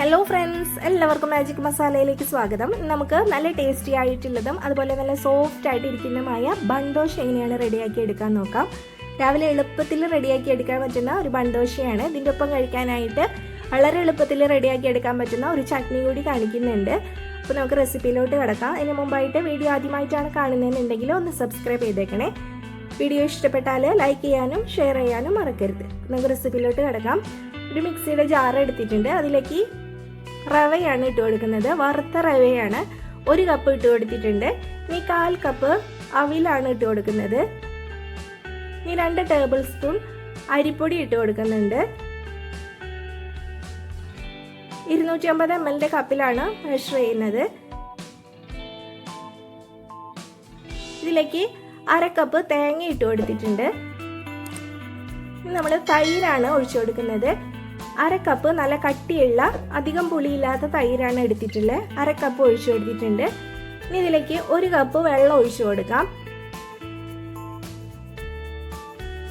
Hello friends എല്ലാവർക്കും magic മസാലയിലേക്ക് സ്വാഗതം. നമുക്ക് നല്ല ടേസ്റ്റി ആയിട്ടുള്ളതും അതുപോലെ നല്ല സോഫ്റ്റ് ആയിട്ട് ഇരിക്കുന്നതുമായ ബണ്ടോഷ എങ്ങനെയാണ് റെഡിയാക്കി എടുക്കാൻ നോക്കാം. രാവിലെ എളുപ്പത്തിൽ റെഡിയാക്കി എടുക്കാൻ പറ്റുന്ന ഒരു ബണ്ടോഷയാണ് ഇതിന്റെ ഒപ്പം കഴിക്കാനായിട്ട് വളരെ എളുപ്പത്തിൽ റെഡിയാക്കി എടുക്കാൻ പറ്റുന്ന ഒരു ചട്നി കൂടി കാണിക്കുന്നുണ്ട്. അപ്പോൾ നമുക്ക് റെസിപ്പിയിലോട്ട് കിടക്കാം. അതിന് മുമ്പായിട്ട് വീഡിയോ ആദ്യമായിട്ടാണ് കാണുന്നതെന്നുണ്ടെങ്കിൽ ഒന്ന് സബ്സ്ക്രൈബ് ചെയ്തേക്കണേ. വീഡിയോ ഇഷ്ടപ്പെട്ടാൽ ലൈക്ക് ചെയ്യാനും ഷെയർ ചെയ്യാനും മറക്കരുത്. നമുക്ക് റെസിപ്പിയിലോട്ട് കിടക്കാം. ഒരു മിക്സിയുടെ ജാർ എടുത്തിട്ടുണ്ട്. അതിലേക്ക് റവയാണ് ഇട്ട് കൊടുക്കുന്നത്. വറുത്ത റവയാണ് ഒരു കപ്പ് ഇട്ട് കൊടുത്തിട്ടുണ്ട്. ഇനി കാൽ കപ്പ് അവിലാണ് ഇട്ട് കൊടുക്കുന്നത്. ഇനി രണ്ട് ടേബിൾ സ്പൂൺ അരിപ്പൊടി ഇട്ട് കൊടുക്കുന്നുണ്ട്. ഇരുന്നൂറ്റി അമ്പത് എം എല്ലിന്റെ കപ്പിലാണ് മെഷർ ചെയ്യുന്നത്. ഇതിലേക്ക് അര കപ്പ് തേങ്ങ ഇട്ട് കൊടുത്തിട്ടുണ്ട്. നമ്മൾ തൈരാണ് ഒഴിച്ചു കൊടുക്കുന്നത്. അര കപ്പ് നല്ല കട്ടിയുള്ള അധികം പുളിയില്ലാത്ത തൈരാണ് എടുത്തിട്ടുള്ളത്. അര കപ്പ് ഒഴിച്ചു കൊടുത്തിട്ടുണ്ട്. ഇനി ഇതിലേക്ക് ഒരു കപ്പ് വെള്ളം ഒഴിച്ചു കൊടുക്കാം.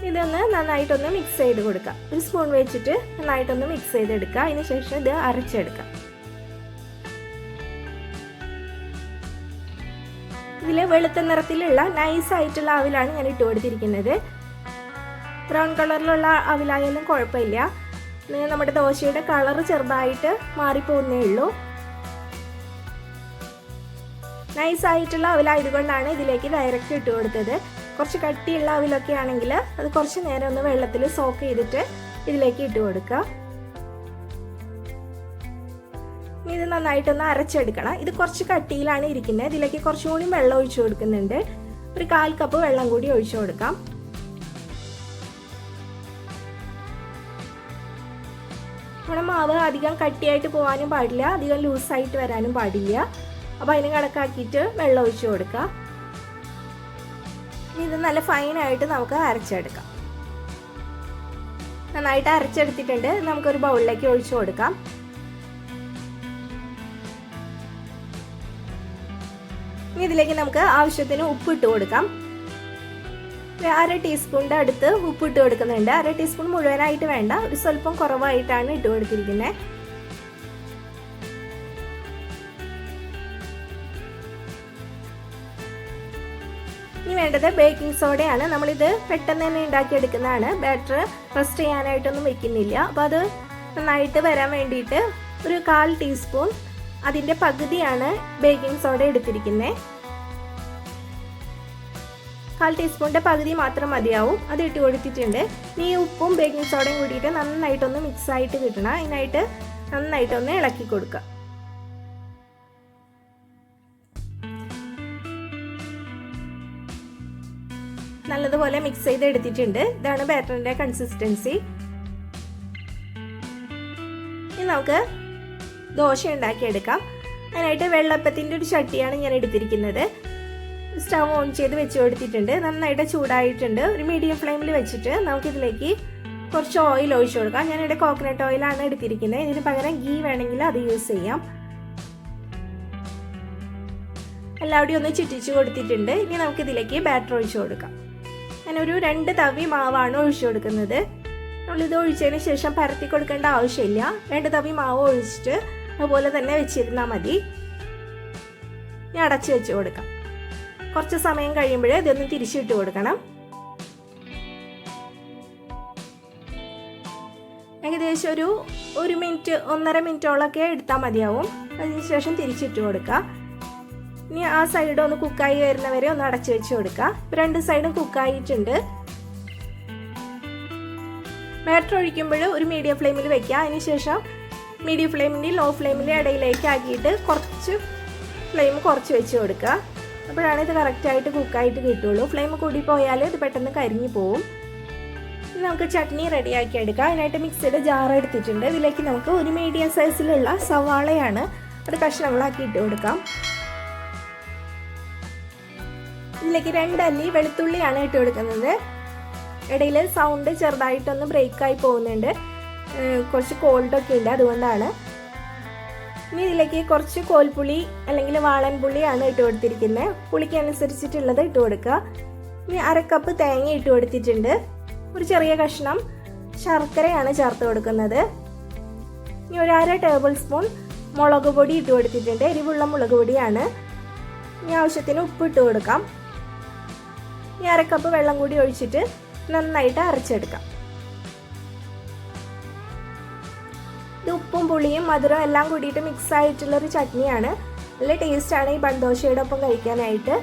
ഇതൊന്ന് നന്നായിട്ടൊന്ന് മിക്സ് ചെയ്ത് കൊടുക്കാം. ഒരു സ്പൂൺ വെച്ചിട്ട് നന്നായിട്ടൊന്ന് മിക്സ് ചെയ്തെടുക്കുക അതിന് ശേഷം ഇത് അരച്ചെടുക്കാം. ഇതിൽ വെളുത്ത നിറത്തിലുള്ള നൈസ് ആയിട്ടുള്ള അവിലാണ് ഞാൻ ഇട്ട് കൊടുത്തിരിക്കുന്നത്. ബ്രൗൺ കളറിലുള്ള അവിലായാലും കുഴപ്പമില്ല. നമ്മുടെ ദോശയുടെ കളർ ചെറുതായിട്ട് മാറിപ്പോകുന്നേ ഉള്ളൂ. നൈസായിട്ടുള്ള അവിലായതുകൊണ്ടാണ് ഇതിലേക്ക് ഡയറക്റ്റ് ഇട്ട് കൊടുത്തത്. കുറച്ച് കട്ടിയുള്ള അവിലൊക്കെ ആണെങ്കിൽ അത് കുറച്ച് നേരം ഒന്ന് വെള്ളത്തിൽ സോക്ക് ചെയ്തിട്ട് ഇതിലേക്ക് ഇട്ട് കൊടുക്കുക. ഇത് നന്നായിട്ടൊന്ന് അരച്ചെടുക്കണം. ഇത് കുറച്ച് കട്ടിയിലാണ് ഇരിക്കുന്നത്. ഇതിലേക്ക് കുറച്ചുകൂടി വെള്ളം ഒഴിച്ചു കൊടുക്കുന്നുണ്ട്. ഒരു കാൽ കപ്പ് വെള്ളം കൂടി ഒഴിച്ചു കൊടുക്കാം. നമ്മുടെ മാവ് അധികം കട്ടിയായിട്ട് പോകാനും പാടില്ല. അധികം ലൂസായിട്ട് വരാനും പാടില്ല. അപ്പോൾ അതിന് കണക്കാക്കിയിട്ട് വെള്ളം ഒഴിച്ച് കൊടുക്കുക ഇത് നല്ല ഫൈനായിട്ട് നമുക്ക് അരച്ചെടുക്കാം. നന്നായിട്ട് അരച്ചെടുത്തിട്ടുണ്ട്. നമുക്കൊരു ബൗളിലേക്ക് ഒഴിച്ചു കൊടുക്കാം. ഇനി ഇതിലേക്ക് നമുക്ക് ആവശ്യത്തിന് ഉപ്പ് ഇട്ട് കൊടുക്കാം. അര ടീസ്പൂണിന്റെ അടുത്ത് ഉപ്പ് ഇട്ട് കൊടുക്കുന്നുണ്ട്. അര ടീസ്പൂൺ മുഴുവനായിട്ട് വേണ്ട. ഒരു സ്വല്പം കുറവായിട്ടാണ് ഇട്ട് കൊടുത്തിരിക്കുന്നത് ഇനി വേണ്ടത് ബേക്കിംഗ് സോഡയാണ്. നമ്മളിത് പെട്ടെന്ന് തന്നെ ഉണ്ടാക്കിയെടുക്കുന്നതാണ്. ബാറ്റർ റെസ്റ്റ് ചെയ്യാനായിട്ടൊന്നും വെക്കുന്നില്ല. അപ്പോൾ അത് നന്നായിട്ട് വരാൻ വേണ്ടിയിട്ട് ഒരു കാൽ ടീസ്പൂൺ അതിന്റെ പകുതിയാണ് ബേക്കിംഗ് സോഡ എടുത്തിരിക്കുന്നത് കാൽ ടീസ്പൂണിന്റെ പകുതി മാത്രം മതിയാവും. അത് ഇട്ട് കൊടുത്തിട്ടുണ്ട്. ഈ ഉപ്പും ബേക്കിംഗ് സോഡയും കൂടിയിട്ട് നന്നായിട്ടൊന്ന് മിക്സ് ആയിട്ട് കിട്ടണം. അതിനായിട്ട് നന്നായിട്ടൊന്ന് ഇളക്കി കൊടുക്കുക. നല്ലതുപോലെ മിക്സ് ചെയ്ത് എടുത്തിട്ടുണ്ട് ഇതാണ് ബാറ്ററിന്റെ കൺസിസ്റ്റൻസി ഇനി നമുക്ക് ദോശ ഉണ്ടാക്കിയെടുക്കാം. അതിനായിട്ട് വെള്ളപ്പത്തിന്റെ ഒരു ചട്ടിയാണ് ഞാൻ എടുത്തിരിക്കുന്നത്. സ്റ്റവ് ഓൺ ചെയ്ത് വെച്ച് കൊടുത്തിട്ടുണ്ട് നന്നായിട്ട് ചൂടായിട്ടുണ്ട്. ഒരു മീഡിയം ഫ്ലെയിമിൽ വെച്ചിട്ട് നമുക്കിതിലേക്ക് കുറച്ച് ഓയിൽ ഒഴിച്ചു കൊടുക്കാം. ഞാനിവിടെ കോക്കനട്ട് ഓയിലാണ് എടുത്തിരിക്കുന്നത്. ഇതിന് പകരം ഗീ വേണമെങ്കിൽ അത് യൂസ് ചെയ്യാം. എല്ലാവരുടെയും ഒന്ന് ചുറ്റിച്ചു കൊടുത്തിട്ടുണ്ട്. ഇനി നമുക്കിതിലേക്ക് ബാറ്റർ ഒഴിച്ചു കൊടുക്കാം. ഞാനൊരു രണ്ട് തവി മാവാണ് ഒഴിച്ചു കൊടുക്കുന്നത്. നമ്മളിത് ഒഴിച്ചതിന് ശേഷം പരത്തി കൊടുക്കേണ്ട ആവശ്യമില്ല. രണ്ട് തവി മാവ് ഒഴിച്ചിട്ട് അതുപോലെ തന്നെ വെച്ചിരുന്നാൽ മതി. ഇനി അടച്ചു വെച്ച് കൊടുക്കാം. കുറച്ച് സമയം കഴിയുമ്പോഴേ ഇതൊന്ന് തിരിച്ചിട്ട് കൊടുക്കണം. ഏകദേശം ഒരു ഒരു മിനിറ്റ് ഒന്നര മിനിറ്റോളൊക്കെ എടുത്താൽ മതിയാവും. അതിനുശേഷം തിരിച്ചിട്ട് കൊടുക്കുക. ഇനി ആ സൈഡ് ഒന്ന് കുക്കായി വരുന്നവരെ ഒന്ന് അടച്ചു വെച്ച് കൊടുക്കുക. രണ്ട് സൈഡും കുക്കായിട്ടുണ്ട് ബാറ്റർ ഒഴിക്കുമ്പോൾ ഒരു മീഡിയം ഫ്ലെയിമിൽ വെക്കുക. അതിനുശേഷം മീഡിയം ഫ്ലെയിമിന്റെ ലോ ഫ്ലെയിമിന്റെ ഇടയിലേക്ക് ആക്കിയിട്ട് കുറച്ച് ഫ്ലെയിം കുറച്ച് വെച്ച് കൊടുക്കുക. അപ്പോഴാണ് ഇത് കറക്റ്റായിട്ട് കുക്കായിട്ട് കിട്ടുള്ളൂ. ഫ്ലെയിം കൂടി പോയാൽ ഇത് പെട്ടെന്ന് കരിഞ്ഞു പോവും. ഇനി നമുക്ക് ചട്നി റെഡിയാക്കി എടുക്കാം. അതിനായിട്ട് മിക്സിയുടെ ജാർ എടുത്തിട്ടുണ്ട്. ഇതിലേക്ക് നമുക്ക് ഒരു മീഡിയം സൈസിലുള്ള സവാളയാണ് ഒരു കഷ്ണങ്ങളാക്കി ഇട്ട് കൊടുക്കാം. ഇതിലേക്ക് രണ്ടല്ലി വെളുത്തുള്ളിയാണ് ഇട്ട് കൊടുക്കുന്നത്. ഇടയിൽ സൗണ്ട് ചെറുതായിട്ടൊന്ന് ബ്രേക്കായി പോകുന്നുണ്ട്. കുറച്ച് കോൾഡൊക്കെ ഉണ്ട് അതുകൊണ്ടാണ്. ഇനി ഇതിലേക്ക് കുറച്ച് കോൽപ്പുളി അല്ലെങ്കിൽ വാളൻ പുളിയാണ് ഇട്ട് കൊടുത്തിരിക്കുന്നത്. പുളിക്കനുസരിച്ചിട്ടുള്ളത് ഇട്ട് കൊടുക്കുക. ഇനി അരക്കപ്പ് തേങ്ങ ഇട്ട് കൊടുത്തിട്ടുണ്ട്. ഒരു ചെറിയ കഷ്ണം ശർക്കരയാണ് ചേർത്ത് കൊടുക്കുന്നത്. ഇനി ഒരു അര ടേബിൾ സ്പൂൺ മുളക് പൊടി ഇട്ട് കൊടുത്തിട്ടുണ്ട്. എരിവുള്ള മുളക് പൊടിയാണ്. ഇനി ആവശ്യത്തിന് ഉപ്പ് ഇട്ട് കൊടുക്കാം. ഇനി അരക്കപ്പ് വെള്ളം കൂടി ഒഴിച്ചിട്ട് നന്നായിട്ട് അരച്ചെടുക്കാം. ഇത് ഉപ്പും പുളിയും മധുരം എല്ലാം കൂടിയിട്ട് മിക്സ് ആയിട്ടുള്ളൊരു ചട്നിയാണ്. നല്ല ടേസ്റ്റാണ് ഈ ബൺദോശയുടെ ഒപ്പം കഴിക്കാനായിട്ട്.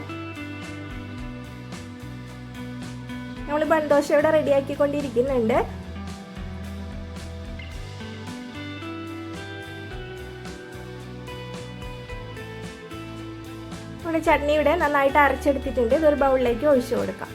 നമ്മൾ ബൺദോശ ഇവിടെ റെഡിയാക്കിക്കൊണ്ടിരിക്കുന്നുണ്ട്. നമ്മുടെ ചട്നി ഇവിടെ നന്നായിട്ട് അരച്ചെടുത്തിട്ടുണ്ട്. ഇതൊരു ബൗളിലേക്ക് ഒഴിച്ചു കൊടുക്കാം.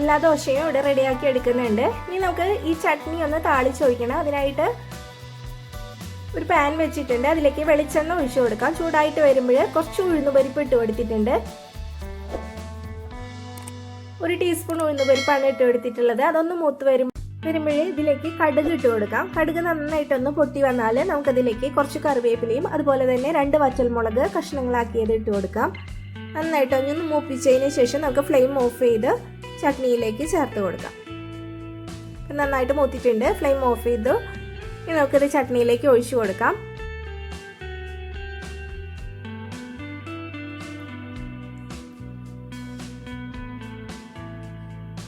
എല്ലാ ദോശയും ഇവിടെ റെഡിയാക്കി എടുക്കുന്നുണ്ട്. ഇനി നമുക്ക് ഈ ചട്നി ഒന്ന് താളിച്ചൊഴിക്കണം അതിനായിട്ട് ഒരു പാൻ വെച്ചിട്ടുണ്ട്. അതിലേക്ക് വെളിച്ചെണ്ണ ഒഴിച്ചു കൊടുക്കാം. ചൂടായിട്ട് വരുമ്പോൾ കുറച്ച് ഉഴുന്നുപരിപ്പ് ഇട്ട് കൊടുത്തിട്ടുണ്ട്. ഒരു ടീസ്പൂൺ ഉഴുന്നുപരിപ്പാണ് ഇട്ട് കൊടുത്തിട്ടുള്ളത്. അതൊന്ന് മൂത്ത് വരും വരുമ്പോൾ ഇതിലേക്ക് കടുക് ഇട്ട് കൊടുക്കാം. കടുക് നന്നായിട്ടൊന്ന് പൊട്ടി വന്നാൽ നമുക്കതിലേക്ക് കുറച്ച് കറിവേപ്പിലയും അതുപോലെ തന്നെ രണ്ട് വറ്റൽമുളക് കഷ്ണങ്ങളാക്കിയത് ഇട്ട് കൊടുക്കാം. നന്നായിട്ട് നന്നായിട്ടൊന്ന് മൂപ്പിച്ചതിന് ശേഷം നമുക്ക് ഫ്ലെയിം ഓഫ് ചെയ്ത് ചട്നിയിലേക്ക് ചേർത്ത് കൊടുക്കാം. നന്നായിട്ട് മൂത്തിട്ടുണ്ട്. ഫ്ലെയിം ഓഫ് ചെയ്തു. ഇനി നമുക്കിത് ചട്നിയിലേക്ക് ഒഴിച്ചു കൊടുക്കാം.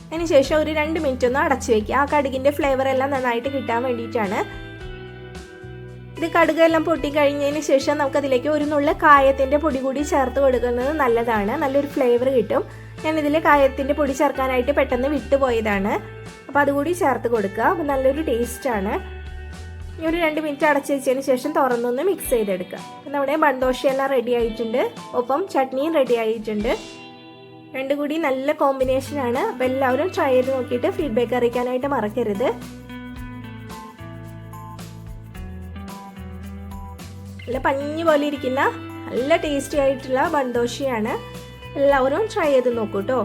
അതിനുശേഷം ഒരു രണ്ട് മിനിറ്റ് ഒന്ന് അടച്ചു വെക്കുക. ആ കടുകിന്റെ ഫ്ലേവർ എല്ലാം നന്നായിട്ട് കിട്ടാൻ വേണ്ടിയിട്ടാണ്. ഇത് കടുക് എല്ലാം പൊട്ടി കഴിഞ്ഞതിന് ശേഷം നമുക്കതിലേക്ക് ഒരു നുള്ള കായത്തിന്റെ പൊടി കൂടി ചേർത്ത് കൊടുക്കുന്നത് നല്ലതാണ്. നല്ലൊരു ഫ്ലേവർ കിട്ടും. ഞാൻ ഇതിൽ കായത്തിന്റെ പൊടി ചേർക്കാനായിട്ട് പെട്ടെന്ന് വിട്ടുപോയതാണ്. അപ്പോൾ അതുകൂടി ചേർത്ത് കൊടുക്കുക. അപ്പോൾ നല്ലൊരു ടേസ്റ്റാണ് ഇനി ഒരു രണ്ട് മിനിറ്റ് അടച്ചു വെച്ചതിന് ശേഷം തുറന്നൊന്ന് മിക്സ് ചെയ്തെടുക്കുക. നമ്മുടെ മൺദോശയെല്ലാം റെഡി ആയിട്ടുണ്ട്. ഒപ്പം ചട്നിയും റെഡി ആയിട്ടുണ്ട്. രണ്ടും കൂടി നല്ല കോമ്പിനേഷനാണ് അപ്പോൾ എല്ലാവരും ട്രൈ ചെയ്ത് നോക്കിയിട്ട് ഫീഡ്ബാക്ക് അറിയിക്കാനായിട്ട് മറക്കരുത്. നല്ല പഞ്ഞി പോലെ ഇരിക്കുന്ന നല്ല ടേസ്റ്റി ആയിട്ടുള്ള ബൺദോശയാണ് എല്ലാവരും ട്രൈ ചെയ്ത് നോക്കൂ കേട്ടോ